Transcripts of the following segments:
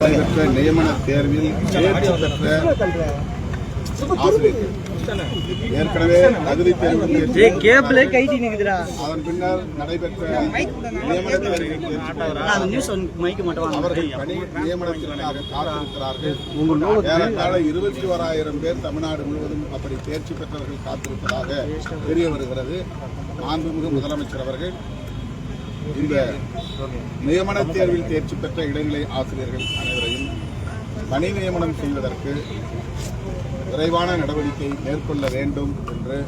நடைபெற்ற நியமன தேர்வில் தேர்ச்சி பெற்ற ஆசிரியர்கள் ஏற்கனவே தகுதி தேர்வு அதன் பின்னர் நடைபெற்ற நியமன தேர்வில் அவர்கள் பணி நியமனத்திற்காக காத்திருக்கிறார்கள். ஏறத்தாழ இருபத்தி ஓராயிரம் பேர் தமிழ்நாடு முழுவதும் அப்படி தேர்ச்சி பெற்றவர்கள் காத்திருப்பதாக தெரிய வருகிறது. மாண்புமிகு முதலமைச்சர் அவர்கள் இந்த நியமன தேர்வில் தேர்ச்சி பெற்ற இடைநிலை ஆசிரியர்கள் அனைவரையும் பணி நியமனம் செய்வதற்கு விரைவான நடவடிக்கை மேற்கொள்ள வேண்டும் என்று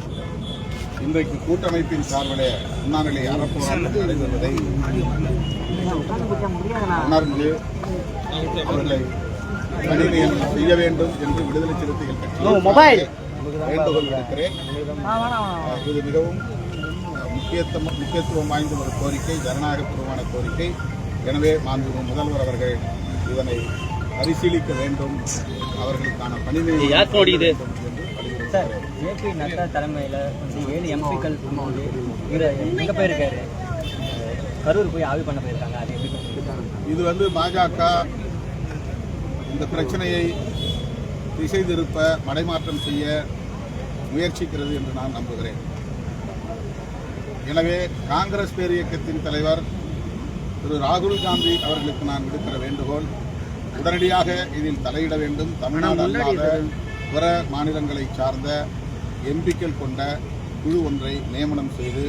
இன்றைக்கு கூட்டமைப்பின் சார்பிலே உண்ணாநிலை அறப்போராட்டம் நடைபெறுவதை உணர்ந்து அவர்களை பணி நியமனம் செய்ய வேண்டும் என்று விடுதலை சிறுத்தைகள் கட்சி. வேண்டுகோள் விடுக்கிறேன் இது மிகவும் முக்கியத்துவம் முக்கியத்துவம் வாய்ந்த ஒரு கோரிக்கை ஜனநாயகபூர்வமான கோரிக்கை எனவே மாண்புமிகு முதல்வர் அவர்கள் இதனை பரிசீலிக்க வேண்டும் அவர்களுக்கான பணி நியமனம் யார் கோடியுது? செய்ய வேண்டும் என்று சார். ஜேபி நட்டா தலைமையில் வந்து ஏழு எம்பிக்கள் நம்ம வந்து இவர் எங்கே போயிருக்காரு கரூர் போய் ஆய்வு பண்ண போயிருக்காங்க அது எப்படி? இது வந்து பாஜக இந்த பிரச்சனையை திசை திருப்ப மடைமாற்றம் செய்ய முயற்சிக்கிறது என்று நான் நம்புகிறேன் எனவே காங்கிரஸ் பேரியக்கத்தின் தலைவர் திரு ராகுல் காந்தி அவர்களுக்கு நான் விடுக்கிற வேண்டுகோள் உடனடியாக இதில் தலையிட வேண்டும். தமிழ்நாடு அல்லாத பிற மாநிலங்களை சார்ந்த எம்பிக்கள் கொண்ட குழு ஒன்றை நியமனம் செய்து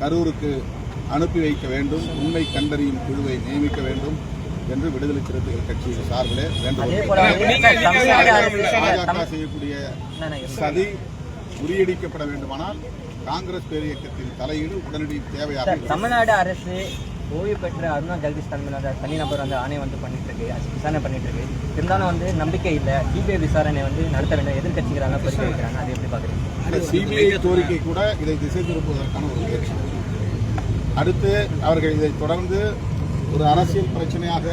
கரூருக்கு அனுப்பி வைக்க வேண்டும். உண்மை கண்டறியும் குழுவை நியமிக்க வேண்டும் என்று விடுதலை சிறுத்தைகள் கட்சியின் சார்பிலே வேண்டுகோள் பாஜக செய்யக்கூடிய சதி முறியடிக்கப்பட வேண்டுமானால் காங்கிரஸ் பேரியக்கத்தின் தலையீடு உடனடி தேவையாக. தமிழ்நாடு அரசு ஓய்வு பெற்ற அருணா ஜெகதீஷ் தலைமையில் தனிநபர் வந்து ஆணையம் வந்து பண்ணிட்டு இருக்கு விசாரணை பண்ணிட்டு இருக்கு இருந்தாலும் வந்து நம்பிக்கை இல்லை. சிபிஐ விசாரணை வந்து நடத்த வேண்டும் எதிர்கட்சிகளாக கோரிக்கை வைக்கிறாங்க. அதை எப்படி பார்க்குறீங்க? சிபிஐ கோரிக்கை கூட இதை திசை திருப்புவதற்கான ஒரு முயற்சி. அடுத்து அவர்கள் இதை தொடர்ந்து ஒரு அரசியல் பிரச்சனையாக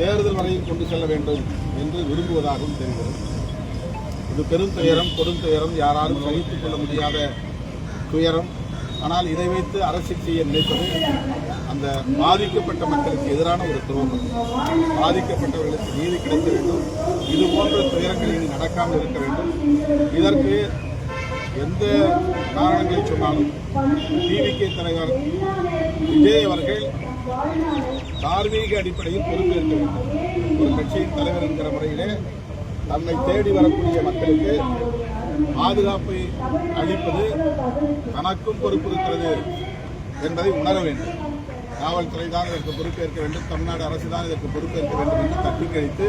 தேர்தல் வரை கொண்டு செல்ல வேண்டும் என்று விரும்புவதாகவும் தெரிகிறது. இது பெரும் துயரம் கொடும் துயரம் யாராலும் சகித்துக் கொள்ள முடியாத துயரம். ஆனால் இதை வைத்து அரசியல் செய்ய நினைப்பது அந்த பாதிக்கப்பட்ட மக்களுக்கு எதிரான ஒரு துரோகம். பாதிக்கப்பட்டவர்களுக்கு நீதி கிடைக்க வேண்டும். இது போன்ற துயரங்கள் இனி நடக்காமல் இருக்க வேண்டும். இதற்கு எந்த காரணங்களை சொன்னாலும் டிவிகே தலைவர் விஜய் அவர்கள் தார்மீக அடிப்படையில் பொறுப்பேற்க வேண்டும். ஒரு கட்சியின் தலைவர் என்கிற முறையிலே தன்னை தேடி வரக்கூடிய மக்களுக்கு பாதுகாப்பை அளிப்பது தனக்கும் பொறுப்பு இருக்கிறது என்பதை உணர வேண்டும். காவல்துறை தான் இதற்கு பொறுப்பேற்க வேண்டும். தமிழ்நாடு அரசு தான் இதற்கு பொறுப்பேற்க வேண்டும் என்று தட்டி கழித்து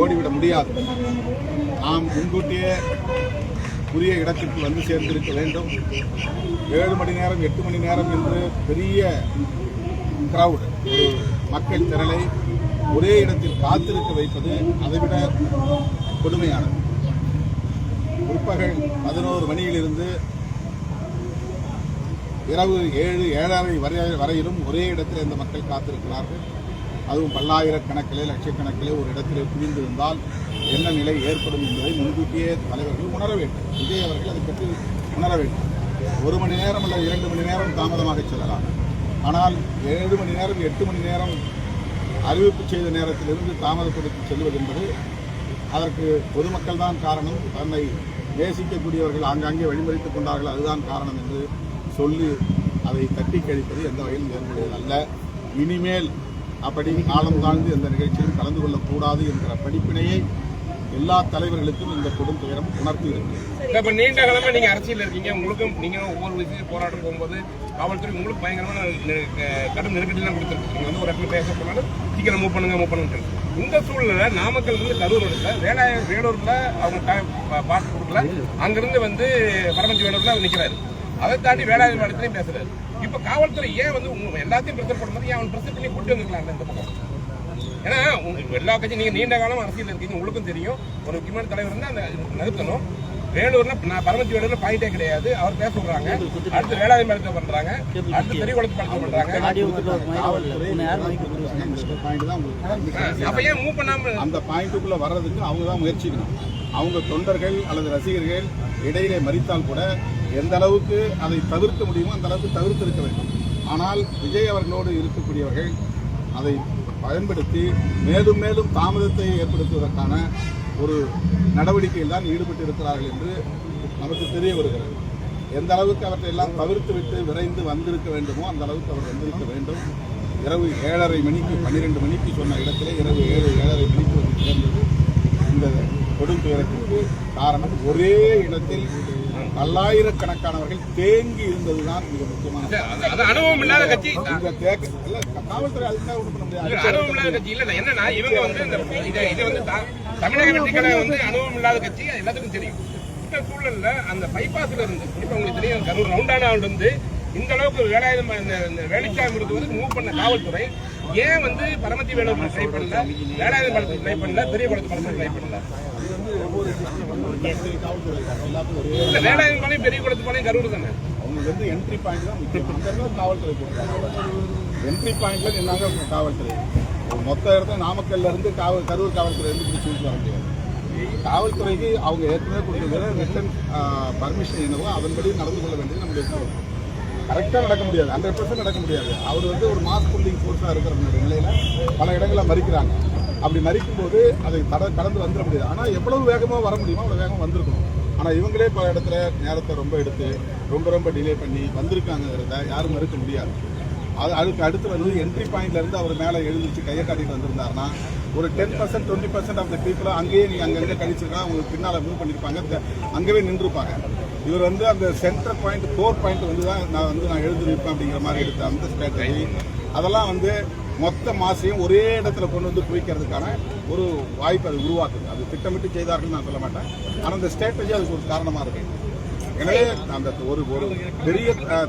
ஓடிவிட முடியாது. நாம் முன்கூட்டியே உரிய இடத்திற்கு வந்து சேர்ந்திருக்க வேண்டும். ஏழு மணி நேரம் எட்டு மணி நேரம் என்று பெரிய கிரவுட் ஒரு மக்கள் திரளை ஒரே இடத்தில் காத்திருக்க வைப்பது அதைவிட கொடுமையானது. பிற்பகல் பதினோரு மணியிலிருந்து இரவு ஏழு ஏழரை வரை வரையிலும் ஒரே இடத்தில் இந்த மக்கள் காத்திருக்கிறார்கள். அதுவும் பல்லாயிரக்கணக்கிலே லட்சக்கணக்கிலே ஒரு இடத்திலே குவிந்திருந்தால் என்ன நிலை ஏற்படும் என்பதை முன்கூட்டியே தலைவர்கள் உணர வேண்டும். விஜய் அவர்கள் அதை பற்றி உணர வேண்டும். ஒரு மணி நேரம் அல்லது இரண்டு மணி நேரம் தாமதமாக செல்லலாம். ஆனால் ஏழு மணி நேரம் எட்டு மணி நேரம் அறிவிப்பு செய்த நேரத்திலிருந்து தாமதப்படுத்தி செல்வது என்பது அதற்கு பொதுமக்கள் தான் காரணம். தன்னை நேசிக்கக்கூடியவர்கள் ஆங்காங்கே வழிமறித்துக் கொண்டார்கள். அதுதான் காரணம் என்று சொல்லி அதை தட்டி கழிப்பது எந்த வகையிலும் ஏற்புடையது அல்ல. இனிமேல் அப்படி காலம் தாழ்ந்து எந்த நிகழ்ச்சியில் கலந்து கொள்ளக்கூடாது என்கிற படிப்பினையை எல்லா தலைவர்களுக்கும் இந்த கொடும் துயரம் உணர்த்தி இருக்கிறது இப்ப நீண்ட காலமா நீங்க அரசியல் இருக்கீங்க. உங்களுக்கும் நீங்க ஒவ்வொரு விஷயம் போராட்டம் போகும்போது காவல்துறை உங்களுக்கு பயங்கரமான நெ- க- கடும் நெருக்கடிலாம் கொடுத்துருக்கு. நீங்க வந்து ஒரு இடத்துல பேச போனாலும் சீக்கிரம் மூவ் பண்ணுங்க மூவ் பண்ணுங்க இந்த சூழ்நிலை நாமக்கல் இருந்து கரூர் இடத்துல வேலை வேலூர்ல அவங்க பாஸ் கொடுக்கல. அங்கிருந்து வந்து பரமஞ்சி வேலூர்ல அவர் நிக்கிறாரு. அதை தாண்டி வேளாண் இடத்துலயும் பேசுறாரு. இப்ப காவல்துறை ஏன் வந்து எல்லாத்தையும் பிரச்சனை பண்ணும்போது ஏன் அவன் பிரச்சனை பண்ணி கொண்டு வந்துருக்கலாம் இந்த பக்கம்? ஏன்னா எல்லா கட்சியும் நீங்க நீண்ட காலம் அரசியல் இருக்கீங்க உங்களுக்கும் தெரியும். ஒரு முக்கியமான தலைவர் இருந்தால் அந்த நிறுத்தணும். வேலூர்ல நான் பரமத்தி வேலூர்ல பாயிண்டே கிடையாது. அவர் பேச சொல்றாங்க. அடுத்து வேளாண் மேலத்தை பண்றாங்க. அடுத்து பெரியகுளத்து படத்தை பண்றாங்க. பாயிண்ட் தான் அப்ப ஏன் மூவ் பண்ணாம அந்த பாயிண்ட்டுக்குள்ள வர்றதுக்கு அவங்க தான் முயற்சிக்கணும். அவங்க தொண்டர்கள் அல்லது ரசிகர்கள் இடையிலே மறித்தால் கூட எந்த அளவுக்கு அதை தவிர்க்க முடியுமோ அந்த அளவுக்கு தவிர்த்து இருக்க வேண்டும். ஆனால் விஜய் அவர்களோடு இருக்கக்கூடியவர்கள் அதை பயன்படுத்தி மேலும் மேலும் தாமதத்தை ஏற்படுத்துவதற்கான ஒரு நடவடிக்கையில் தான் ஈடுபட்டு இருக்கிறார்கள் என்று நமக்கு தெரிய வருகிறது. எந்த அளவுக்கு அவற்றை எல்லாம் தவிர்த்துவிட்டு விரைந்து வந்திருக்க வேண்டுமோ அந்த அளவுக்கு அவர் வந்திருக்க வேண்டும். இரவு ஏழரை மணிக்கு பன்னிரெண்டு மணிக்கு சொன்ன இடத்திலே இரவு ஏழு ஏழரை மணிக்கு வந்து சேர்ந்தது இந்த கொடும் துயரத்திற்கு காரணம் ஒரே இடத்தில் பல்லாயிரக்கணக்கானவர்கள் தேங்கி இருந்ததுதான் மிக அது- அனுபவம் இல்லாத கட்சி. அனுபவம் இல்லாத கட்சி இல்ல. என்னன்னா இவங்க வந்து இந்த இதை வந்து தமிழக வெற்றி கழகம் வந்து அனுபவம் இல்லாத கட்சி எல்லாத்துக்கும் தெரியும். இந்த சூழல்ல அந்த பைபாஸ்ல இருந்து இப்ப உங்களுக்கு தெரியும் கரூர் ரவுண்டானாவில் இருந்து இந்த அளவுக்கு வேலாயுதம் இந்த வேலைச்சாமி வந்து மூவ் பண்ண காவல்துறை ஏன் வந்து பரமத்தி வேலூர் ட்ரை பண்ணல? வேலாயுதம் படத்துக்கு ட்ரை பண்ணல? பெரிய படத்து படத்துக்கு ட்ரை பண்ணல? வேலாயுதம் பாளையம் பெரிய குளத்து பாளையம் கரூர் தானே. அவங்களுக்கு என்ட்ரி பாயிண்ட் தான் முக்கியம். அந்த இடத்துல காவல்துறை போட்டுருக்காங்க என்ட்ரி பாயிண்ட்ல நின்னாங்க காவல்துறை. மொத்த இடத்துல நாமக்கல்ல இருந்து காவல் கரூர் காவல்துறை இருந்து பிடிச்சி விட்டு வர முடியாது. காவல்துறைக்கு அவங்க ஏற்கனவே கொடுத்துருக்கிற ரிட்டன் பர்மிஷன் என்னவோ அதன்படி நடந்து கொள்ள வேண்டியது நம்முடைய பொறுப்பு கரெக்டாக நடக்க முடியாது. ஹண்ட்ரட் பர்சன்ட் நடக்க முடியாது. அவர் வந்து ஒரு மாஸ் புல்லிங் ஃபோர்ஸாக இருக்கிற நிலையில் பல இடங்களில் மறிக்கிறாங்க. அப்படி மறிக்கும் போது அதை கட கடந்து வந்துட முடியாது. ஆனால் எவ்வளவு வேகமாக வர முடியுமோ அவ்வளோ வேகமாக வந்திருக்கணும். ஆனால் இவங்களே பல இடத்துல நேரத்தை ரொம்ப எடுத்து ரொம்ப ரொம்ப டிலே பண்ணி வந்திருக்காங்கிறத யாரும் மறுக்க முடியாது. அது அதுக்கு அடுத்து வந்து என்ட்ரி பாயிண்ட்லேருந்து அவர் மேலே எழுந்திருச்சு கையை காட்டிட்டு வந்திருந்தாருன்னா ஒரு ten percent twenty percent of the பீப்புளை அங்கேயே நீங்கள் அங்கங்கே கழிச்சிருக்கா உங்களுக்கு பின்னால் மூவ் பண்ணியிருப்பாங்க அங்கேயே நின்றுருப்பாங்க. இவர் வந்து அந்த சென்டர் பாயிண்ட் கோர் பாயிண்ட் வந்து தான் நான் வந்து நான் எழுதி அப்படிங்கிற மாதிரி எடுத்த அந்த ஸ்ட்ராட்டஜி அதெல்லாம் வந்து மொத்த மாசையும் ஒரே இடத்துல கொண்டு வந்து குவிக்கிறதுக்கான ஒரு வாய்ப்பு அது உருவாக்குது. அது திட்டமிட்டு செய்தார்கள் நான் சொல்ல மாட்டேன். ஆனால் அந்த ஸ்ட்ராட்டஜி அதுக்கு ஒரு காரணமாக இருக்கு. எனவே அந்த ஒரு ஒரு பெரிய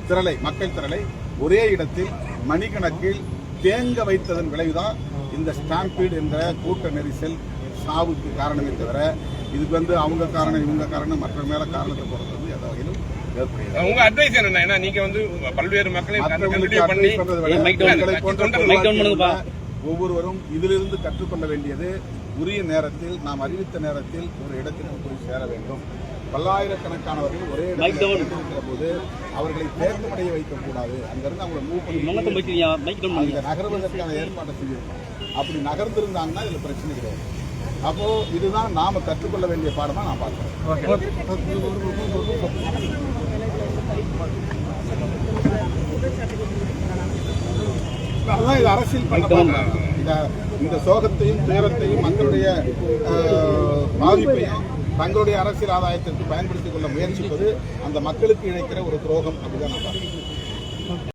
திரளை மக்கள் திரளை ஒரே இடத்தில் மணிக்கணக்கில் தேங்க வைத்ததன் விளைவுதான் இந்த ஸ்டாம்பீடு என்ற கூட்ட நெரிசல் சாவுக்கு காரணமே தவிர இதுக்கு வந்து அவங்க காரணம் இவங்க காரணம் மற்ற மேலே காரணத்தை போகிறது வந்து எந்த வகையிலும் ஏற்புடையது உங்க அட்வைஸ் என்ன ஏன்னா நீங்க வந்து பல்வேறு மக்களை ஒவ்வொருவரும் இதிலிருந்து கற்றுக்கொள்ள வேண்டியது உரிய நேரத்தில் நாம் அறிவித்த நேரத்தில் ஒரு இடத்திற்கு போய் சேர வேண்டும். பல்லாயிரக்கணக்கானவர்கள் ஒரே இடத்தில் இருக்கிற போது அவர்களை தேக்கமடைய வைக்கக்கூடாது. அங்கிருந்து அவங்களை மூவ் பண்ணி அங்க நகர்வதற்கான ஏற்பாட்டை செய்யணும். அப்படி நகர்ந்திருந்தாங்கன்னா இதுல பிரச்சனை கிடையாது. அப்போ இதுதான் நாம கற்றுக்கொள்ள வேண்டிய பாடமா நான் பார்க்கிறேன். அதுதான் இது அரசியல் பண்ண. இந்த இந்த சோகத்தையும் துயரத்தையும் மக்களுடைய பாதிப்பையும் தங்களுடைய அரசியல் ஆதாயத்திற்கு பயன்படுத்திக் கொள்ள முயற்சிப்பது அந்த மக்களுக்கு இழைக்கிற ஒரு துரோகம் அப்படிதான் நான்